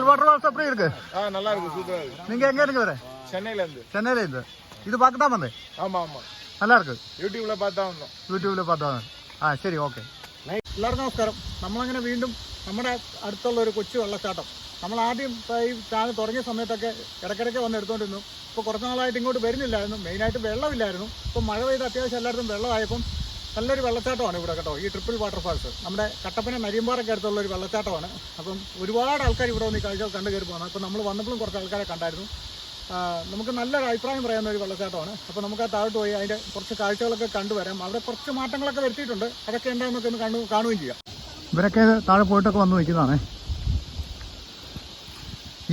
Water Waals எப்படி இருக்கு ஆ நல்லா இருக்கு சூப்பரா இருக்கு நீங்க எங்க இருந்து வர சென்னையில இருந்து சென்னையில இருந்து இது பார்க்க தான் வந்தேன் ஆமா ஆமா நல்லா இருக்கு യൂട്യൂബിലെ பார்த்தா യൂട്യൂബിൽ பார்த்தா ആ ശരി ഓക്കെ. എല്ലാവർക്കും നമസ്കാരം. നമ്മളങ്ങനെ വീണ്ടും നമ്മുടെ അടുത്തുള്ള ഒരു കൊച്ചു വെള്ളച്ചാട്ടം. നമ്മൾ ആദ്യം ഈ ചാനൽ തുടങ്ങിയ സമയത്തൊക്കെ ഇടയ്ക്കിടയ്ക്ക് വന്ന് എടുത്തോണ്ടിരുന്നു. ഇപ്പോൾ കുറച്ച് നാളായിട്ട് ഇങ്ങോട്ട് വരുന്നില്ലായിരുന്നു. മെയിനായിട്ട് വെള്ളമില്ലായിരുന്നു. ഇപ്പോൾ മഴ പെയ്ത് അത്യാവശ്യം എല്ലായിടത്തും വെള്ളമായപ്പം നല്ലൊരു വെള്ളച്ചാട്ടമാണ് ഇവിടെ കേട്ടോ. ഈ ട്രിപ്പിൾ വാട്ടർഫാൾസ് നമ്മുടെ കട്ടപ്പന നരിയമ്പാറൊക്കെ അടുത്തുള്ള ഒരു വെള്ളച്ചാട്ടമാണ്. അപ്പം ഒരുപാട് ആൾക്കാർ ഇവിടെ വന്ന് ഈ കാഴ്ചകൾ കണ്ടു കയറി പോകുന്നത് അപ്പോൾ നമ്മൾ വന്നപ്പോഴും കുറച്ച് ആൾക്കാരെ കണ്ടായിരുന്നു. നമുക്ക് നല്ലൊരു അഭിപ്രായം പറയുന്ന ഒരു വെള്ളച്ചാട്ടമാണ്. അപ്പോൾ നമുക്ക് ആ താഴോട്ട് പോയി അതിന്റെ കുറച്ച് കാഴ്ചകളൊക്കെ കണ്ടുവരാം അവിടെ കുറച്ച് മാറ്റങ്ങളൊക്കെ വരുത്തിയിട്ടുണ്ട്. അതൊക്കെ എന്താണെന്നൊക്കെ ഒന്ന് കാണു കാണുകയും ചെയ്യാം. ഇവരൊക്കെ താഴെ പോയിട്ടൊക്കെ വന്ന് നിൽക്കുന്നതാണ്.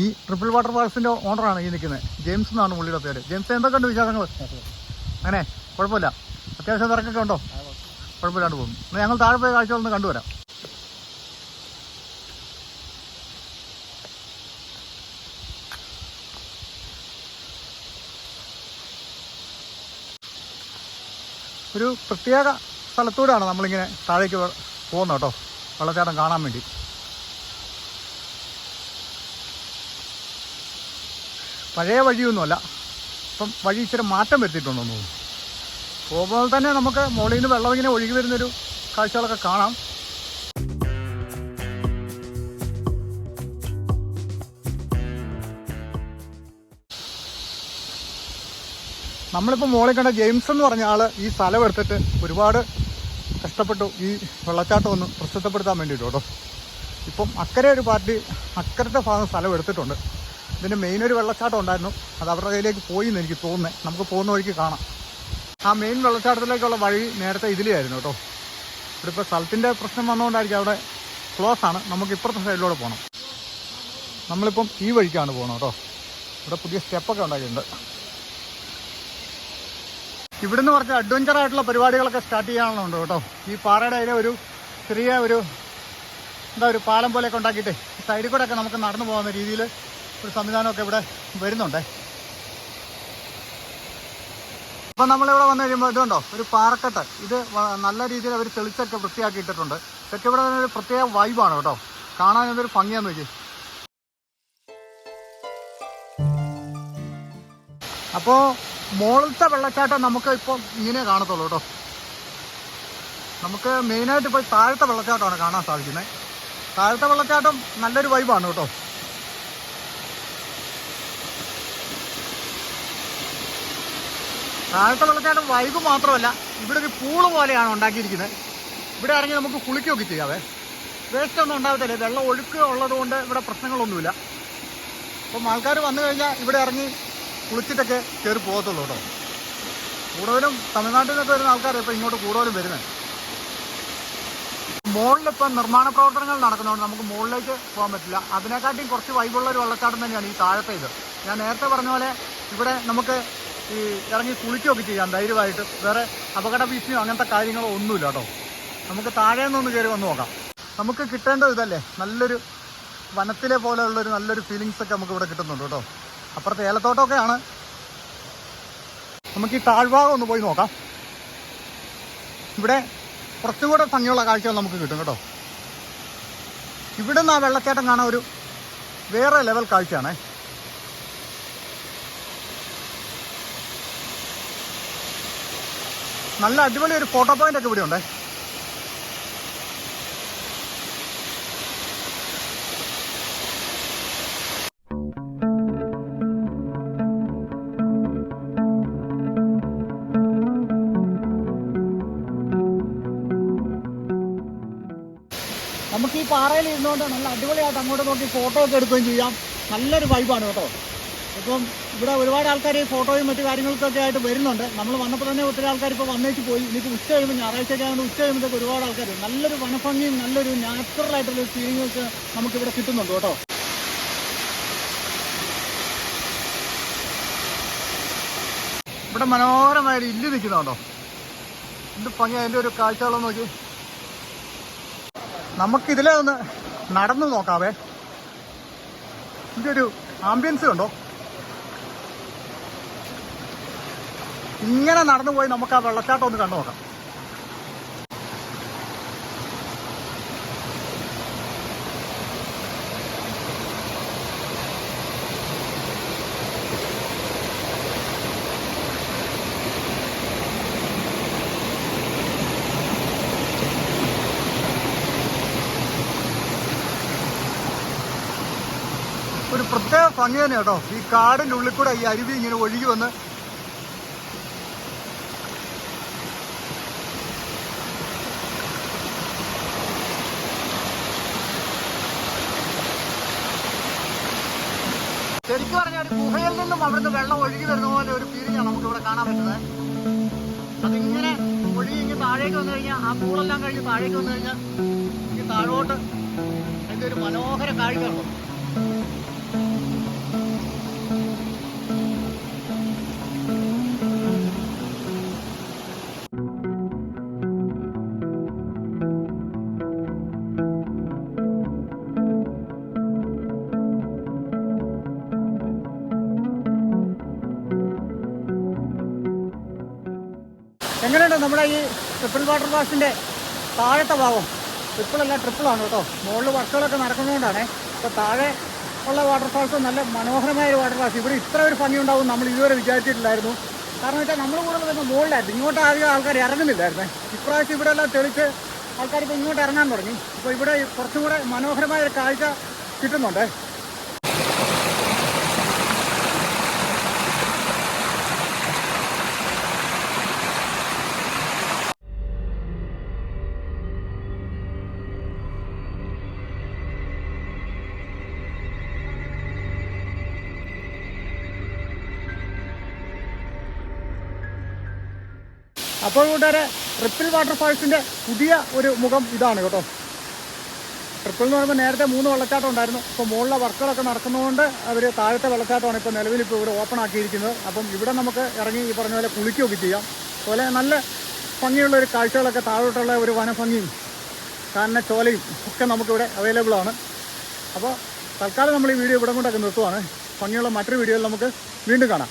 ഈ ട്രിപ്പിൾ വാട്ടർ ഫാൾസിന്റെ ഓണറാണ് ഈ നിൽക്കുന്നത്. ജെയിംസ് എന്നാണ് പുള്ളിയുടെ പേര്. ജെയിംസ് എന്തൊക്കെയുണ്ട് വിശേഷങ്ങൾ? അങ്ങനെ കുഴപ്പമില്ല. അത്യാവശ്യം തിരക്കൊക്കെ ഉണ്ടോ? കുഴപ്പമില്ലാണ്ട് പോകുന്നു എന്നാൽ ഞങ്ങൾ താഴെ പോയി കാഴ്ചകളൊന്ന് കണ്ടുവരാം. ഒരു പ്രത്യേക സ്ഥലത്തൂടെയാണ് നമ്മളിങ്ങനെ താഴേക്ക് പോകുന്നത് കേട്ടോ. വെള്ളച്ചാട്ടം കാണാൻ വേണ്ടി. പഴയ വഴിയൊന്നുമല്ല. ഇപ്പം വഴി ഇച്ചിരി മാറ്റം വരുത്തിയിട്ടുണ്ടെന്ന് തോന്നുന്നു. പോകുമ്പോൾ തന്നെ നമുക്ക് മുകളിൽ നിന്ന് വെള്ളം ഇങ്ങനെ ഒഴുകി വരുന്നൊരു കാഴ്ചകളൊക്കെ കാണാം. നമ്മളിപ്പോൾ മോളിൽ കണ്ട ജെയിംസ് എന്ന് പറഞ്ഞ ആൾ ഈ സ്ഥലം എടുത്തിട്ട് ഒരുപാട് കഷ്ടപ്പെട്ടു. ഈ വെള്ളച്ചാട്ടം ഒന്ന് പ്രസിദ്ധപ്പെടുത്താൻ വേണ്ടിയിട്ട് കേട്ടോ. ഇപ്പം അക്കരെ ഒരു പാർട്ടി അക്കരത്തെ ഭാഗം സ്ഥലം എടുത്തിട്ടുണ്ട്. ഇതിന്റെ മെയിൻ ഒരു വെള്ളച്ചാട്ടം ഉണ്ടായിരുന്നു. അത് അവരുടെ കയ്യിലേക്ക് പോയി എന്ന് എനിക്ക് തോന്നുന്നത് നമുക്ക് പോകുന്ന വഴിക്ക് കാണാം. ആ മെയിൻ വെള്ളച്ചാട്ടത്തിലേക്കുള്ള വഴി നേരത്തെ ഇതിലെയായിരുന്നു കേട്ടോ. ഇവിടെ ഇപ്പോൾ സ്ഥലത്തിന്റെ പ്രശ്നം വന്നുകൊണ്ടായിരിക്കും അവിടെ ക്ലോസ് ആണ്. നമുക്ക് ഇപ്പുറത്തെ സൈഡിലൂടെ പോകണം നമ്മളിപ്പം ഈ വഴിക്കാണ് പോകണം കേട്ടോ. ഇവിടെ പുതിയ സ്റ്റെപ്പൊക്കെ ഉണ്ടാക്കിയിട്ടുണ്ട്. ഇവിടുന്ന് കുറച്ച് അഡ്വഞ്ചർ ആയിട്ടുള്ള പരിപാടികളൊക്കെ സ്റ്റാർട്ട് ചെയ്യാനുള്ളതുണ്ട് കേട്ടോ. ഈ പാറയുടെ അതിലെ ഒരു ചെറിയ ഒരു എന്താ ഒരു പാലം പോലെയൊക്കെ ഉണ്ടാക്കിയിട്ട് സൈഡിൽ കൂടെ ഒക്കെ നമുക്ക് നടന്നു പോകുന്ന രീതിയിൽ ഒരു സംവിധാനമൊക്കെ ഇവിടെ വരുന്നുണ്ടേ. ഇപ്പം നമ്മളിവിടെ വന്നു കഴിയുമ്പോൾ ഇതുണ്ടോ? ഒരു പാറക്കെട്ട്. ഇത് നല്ല രീതിയിൽ അവർ തെളിച്ചൊക്കെ വൃത്തിയാക്കി ഇട്ടിട്ടുണ്ട് ഇതൊക്കെ ഇവിടെ ഒരു പ്രത്യേക വൈബാണ് കേട്ടോ. കാണാൻ എന്തൊരു ഭംഗിയാന്ന് നോക്കി അപ്പോൾ മുകളിലത്തെ വെള്ളച്ചാട്ടം നമുക്ക് ഇപ്പോൾ ഇങ്ങനെ കാണത്തുള്ളൂ കേട്ടോ. നമുക്ക് മെയിനായിട്ട് ഇപ്പോൾ താഴത്തെ വെള്ളച്ചാട്ടമാണ് കാണാൻ സാധിക്കുന്നത്. താഴത്തെ വെള്ളച്ചാട്ടം നല്ലൊരു വൈബാണ് കേട്ടോ. താഴത്തെ വെള്ളച്ചാട്ടം വൈബ് മാത്രമല്ല ഇവിടെ ഒരു പൂൾ പോലെയാണ് ഉണ്ടാക്കിയിരിക്കുന്നത്. ഇവിടെ ഇറങ്ങി നമുക്ക് കുളിക്കുകയൊക്കെ ചെയ്യാവേ. വേസ്റ്റ് ഒന്നും ഉണ്ടാകത്തില്ല വെള്ളം ഒഴുക്ക് ഉള്ളതുകൊണ്ട് ഇവിടെ പ്രശ്നങ്ങളൊന്നുമില്ല. അപ്പം ആൾക്കാർ വന്നു കഴിഞ്ഞാൽ ഇവിടെ ഇറങ്ങി കുളിച്ചിട്ടൊക്കെ കയറി പോകത്തുള്ളൂ കേട്ടോ. കൂടുതലും തമിഴ്നാട്ടിൽ നിന്നൊക്കെ വരുന്ന ആൾക്കാർ ഇപ്പോൾ ഇങ്ങോട്ട് കൂടുതലും വരുന്നത്. മുകളിലിപ്പം നിർമ്മാണ പ്രവർത്തനങ്ങൾ നടക്കുന്നതുകൊണ്ട് നമുക്ക് മുകളിലേക്ക് പോകാൻ പറ്റില്ല. അതിനെക്കാട്ടിയും കുറച്ച് വൈബുള്ള ഒരു വെള്ളച്ചാട്ടം തന്നെയാണ് ഈ താഴത്തെ ഇത്. ഞാൻ നേരത്തെ പറഞ്ഞ പോലെ ഇവിടെ നമുക്ക് ഈ ഇറങ്ങി കുളിക്കുകയൊക്കെ ചെയ്യാം ധൈര്യമായിട്ട്. വേറെ അപകട ഭീഷണിയോ അങ്ങനത്തെ കാര്യങ്ങളോ ഒന്നുമില്ല കേട്ടോ. നമുക്ക് താഴെ നിന്നൊന്ന് കയറി വന്ന് നോക്കാം. നമുക്ക് കിട്ടേണ്ടത് ഇതല്ലേ? നല്ലൊരു വനത്തിലെ പോലെയുള്ളൊരു നല്ലൊരു ഫീലിങ്സ് ഒക്കെ നമുക്ക് ഇവിടെ കിട്ടുന്നുണ്ട് കേട്ടോ. അപ്പുറത്തെ ഏലത്തോട്ടമൊക്കെയാണ്. നമുക്ക് ഈ താഴ്ഭാഗം ഒന്ന് പോയി നോക്കാം. ഇവിടെ കുറച്ചും കൂടെ ഭംഗിയുള്ള കാഴ്ചകൾ നമുക്ക് കിട്ടും കേട്ടോ. ഇവിടെ നിന്ന് ആ വെള്ളച്ചാട്ടം കാണാൻ ഒരു വേറെ ലെവൽ കാഴ്ചയാണേ. നല്ല അടിപൊളി ഒരു ഫോട്ടോ പോയിന്റ് ഒക്കെ ഇവിടെ ഉണ്ടേ. നമുക്ക് ഈ പാറയിൽ ഇരുന്നുകൊണ്ട് നല്ല അടിപൊളിയായിട്ട് അങ്ങോട്ട് നോക്കി ഫോട്ടോ ഒക്കെ എടുക്കുകയും ചെയ്യാം. നല്ലൊരു വൈബാണ് കേട്ടോ. ഇപ്പം ഇവിടെ ഒരുപാട് ആൾക്കാർ ഈ ഫോട്ടോയും മറ്റു കാര്യങ്ങൾക്കൊക്കെ ആയിട്ട് വരുന്നുണ്ട്. നമ്മൾ വന്നപ്പോൾ തന്നെ ഒത്തിരി ആൾക്കാർ ഇപ്പോൾ വന്നേച്ച് പോയി. ഇനിയിപ്പോൾ ഉച്ച കഴിയുമ്പോൾ ഞായറാഴ്ചയൊക്കെ ആയതുകൊണ്ട് ഉച്ച കഴിയുമ്പോഴത്തേക്ക് ഒരുപാട് ആൾക്കാർ നല്ലൊരു വനഭംഗിയും നല്ലൊരു നാച്ചുറൽ ആയിട്ടുള്ള ഫീലിംഗ് ഒക്കെ നമുക്കിവിടെ കിട്ടുന്നുണ്ട് കേട്ടോ. ഇവിടെ മനോഹരമായ ഒരു ഇല്ല് നിൽക്കുന്നുണ്ടോ എന്ത് ഭംഗി അതിന്റെ ഒരു കാഴ്ചകളൊന്ന് നോക്കി. നമുക്കിതിലെ ഒന്ന് നടന്നു നോക്കാവേ. ഇതിന്റെ ഒരു ആംബിയൻസ് കണ്ടോ? ഇങ്ങനെ നടന്നു പോയി നമുക്ക് ആ വെള്ളച്ചാട്ടം ഒന്ന് കണ്ടു നോക്കാം. ഒരു പ്രത്യേക ഭംഗി തന്നെ കേട്ടോ. ഈ കാടിന്റെ ഉള്ളിൽ കൂടെ ഈ അരുവി ഇങ്ങനെ ഒഴുകി വന്ന് ശരിക്കും പറഞ്ഞാൽ ഒരു ഗുഹയിൽ നിന്നും അവിടുന്ന് വെള്ളം ഒഴുകി വരുന്ന പോലെ ഒരു ഫീലിംഗാണ് നമുക്ക് ഇവിടെ കാണാൻ പറ്റുന്നത്. അതിങ്ങനെ ഒഴുകി ഇങ്ങനെ താഴേക്ക് വന്നു കഴിഞ്ഞാൽ ആ പൂളെല്ലാം കഴിഞ്ഞ് താഴേക്ക് വന്നു കഴിഞ്ഞാൽ ഈ താഴോട്ട് അതിന്റെ ഒരു മനോഹര കാഴ്ചയുള്ളൂ നമ്മുടെ ഈ ട്രിപ്പിൾ വാട്ടർ ഫാൾസിന്റെ താഴത്തെ ഭാഗം. ട്രിപ്പിൾ ട്രിപ്പിളല്ല ട്രിപ്പിളാണ് കേട്ടോ. മുകളിൽ വർക്കുകളൊക്കെ നടക്കുന്നതുകൊണ്ടാണ്. ഇപ്പോൾ താഴെ ഉള്ള വാട്ടർഫാൾസ് നല്ല മനോഹരമായ ഒരു വാട്ടർഫാൾസ് ഇവിടെ ഇത്ര ഒരു ഭംഗി ഉണ്ടാവും നമ്മൾ ഇതുവരെ വിചാരിച്ചിട്ടില്ലായിരുന്നു. കാരണം വെച്ചാൽ നമ്മൾ കൂടുതൽ വരുന്ന മുകളിലായിരുന്നു. ഇങ്ങോട്ട് ആദ്യം ആൾക്കാർ ഇറങ്ങുന്നില്ലായിരുന്നു. ഇപ്രാവശ്യം ഇവിടെ എല്ലാം തെളിച്ച് ആൾക്കാർ ഇപ്പോൾ ഇങ്ങോട്ട് ഇറങ്ങാൻ തുടങ്ങി. അപ്പോൾ ഇവിടെ കുറച്ചും കൂടെ മനോഹരമായ ഒരു കാഴ്ച കിട്ടുന്നുണ്ട്. അപ്പോൾ കൂട്ടുകാരെ ട്രിപ്പിൾ വാട്ടർഫാൾസിന്റെ പുതിയ ഒരു മുഖം ഇതാണ് കേട്ടോ. ട്രിപ്പിൾ എന്ന് പറയുമ്പോൾ നേരത്തെ മൂന്ന് വെള്ളച്ചാട്ടം ഉണ്ടായിരുന്നു. ഇപ്പോൾ മുകളിലെ വർക്കുകളൊക്കെ നടക്കുന്നതുകൊണ്ട് അവർ താഴത്തെ വെള്ളച്ചാട്ടമാണ് ഇപ്പോൾ നിലവിൽ ഇപ്പോൾ ഇവിടെ ഓപ്പൺ ആക്കിയിരിക്കുന്നത്. അപ്പം ഇവിടെ നമുക്ക് ഇറങ്ങി ഈ പറഞ്ഞ പോലെ കുളിക്കുകയൊക്കെ ചെയ്യാം. അതുപോലെ നല്ല ഭംഗിയുള്ള ഒരു കാഴ്ചകളൊക്കെ താഴോട്ടുള്ള ഒരു വനഭംഗിയും കാരണ ചോലയും ഒക്കെ നമുക്കിവിടെ അവൈലബിൾ ആണ്. അപ്പോൾ തൽക്കാലം നമ്മൾ ഈ വീഡിയോ ഇവിടെ കൊണ്ടൊക്കെ നിർത്തുവാണ്. ഭംഗിയുള്ള മറ്റൊരു വീഡിയോയിൽ നമുക്ക് വീണ്ടും കാണാം.